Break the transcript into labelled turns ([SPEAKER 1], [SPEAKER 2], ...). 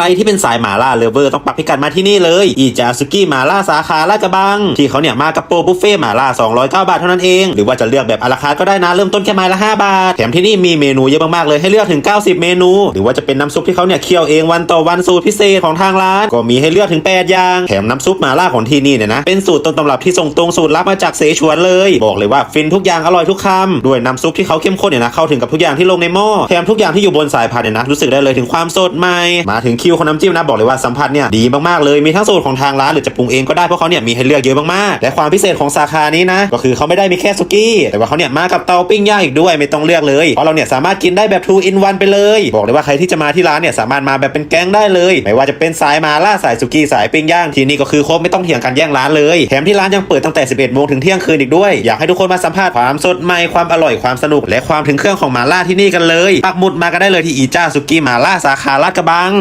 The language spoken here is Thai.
[SPEAKER 1] รที่เป็นสายหมาล่าเลเวอร์ต้องปักพิกัดมาที่นี่เลย อีจาสุกี้หมาล่าสาขาลาดกระบัง ที่เขาเนี่ยมากับโปรบุฟเฟ่หมาล่า 209 บาทเท่านั้นเอง หรือว่าจะเลือกแบบอาราคาก็ได้นะเริ่มต้นแค่ไม้ละ 5 บาท แถมที่นี่มีเมนูเยอะมากๆเลยให้เลือกถึง 90 เมนู หรือว่าจะเป็นน้ำซุปที่เขาเนี่ยเคี่ยวเองวันต่อวันสูตรพิเศษของทางร้าน ก็มีให้เลือกถึง 8 อย่าง แถมน้ำซุปหมาล่าของที่นี่เนี่ยนะเป็นสูตรต้นตำรับที่ส่งตรงสูตรลับมาจากเสฉวนเลย บอกเลยว่าฟินทุกอย่างอร่อยทุกคำด้วยน้ำซุปที่เขาเข้มข้นเนี่ยนะเข้าถึงกับทุกอย่างที่ลงในหม้อแถมทุกอย่างที่อยู่บนสายพานเนี่ยนะรู้สึกได้เลยถึงความสดใหม่มาถึงคิวของน้ำจิ้มนะบอกเลยว่าสัมผัสเนี่ยดีมากๆเลยมีทั้งสูตรของทางร้านหรือจะปรุงเองก็ได้เพราะเขาเนี่ยมีให้เลือกเยอะมากๆและความพิเศษของสาขานี้นะก็คือเขาไม่ได้มีแค่สุกี้ แต่ว่าเขาเนี่ยมากับเตาปิ้งย่างอีกด้วยไม่ต้องเลือกเลยเพราะเราเนี่ยสามารถกินได้แบบ2 in 1ไปเลย บอกเลยว่าใครที่จะมาที่ร้านเนี่ยสามารถมาแบบเป็นแก๊งได้เลย ไม่ว่าจะเป็นสายมาล่าสายสุกี้สายปิ้งย่างที่นี่ก็คือครบไม่ต้องเถียงกันแย่งร้านเลยแถมที่ร้านยังเปิดตั้งแต่ 11โมงถึงเที่ยงคืนอีกด้วย อยากให้ทุกคนมาสัมผัสความสดใหม่ความอร่อยความสนุก และความถึงเครื่องของมาล่าที่นี่กันเลยปักหมุดมากันได้เลยที่อีจ้าสุกี้มาล่าสาขาลาดกระบัง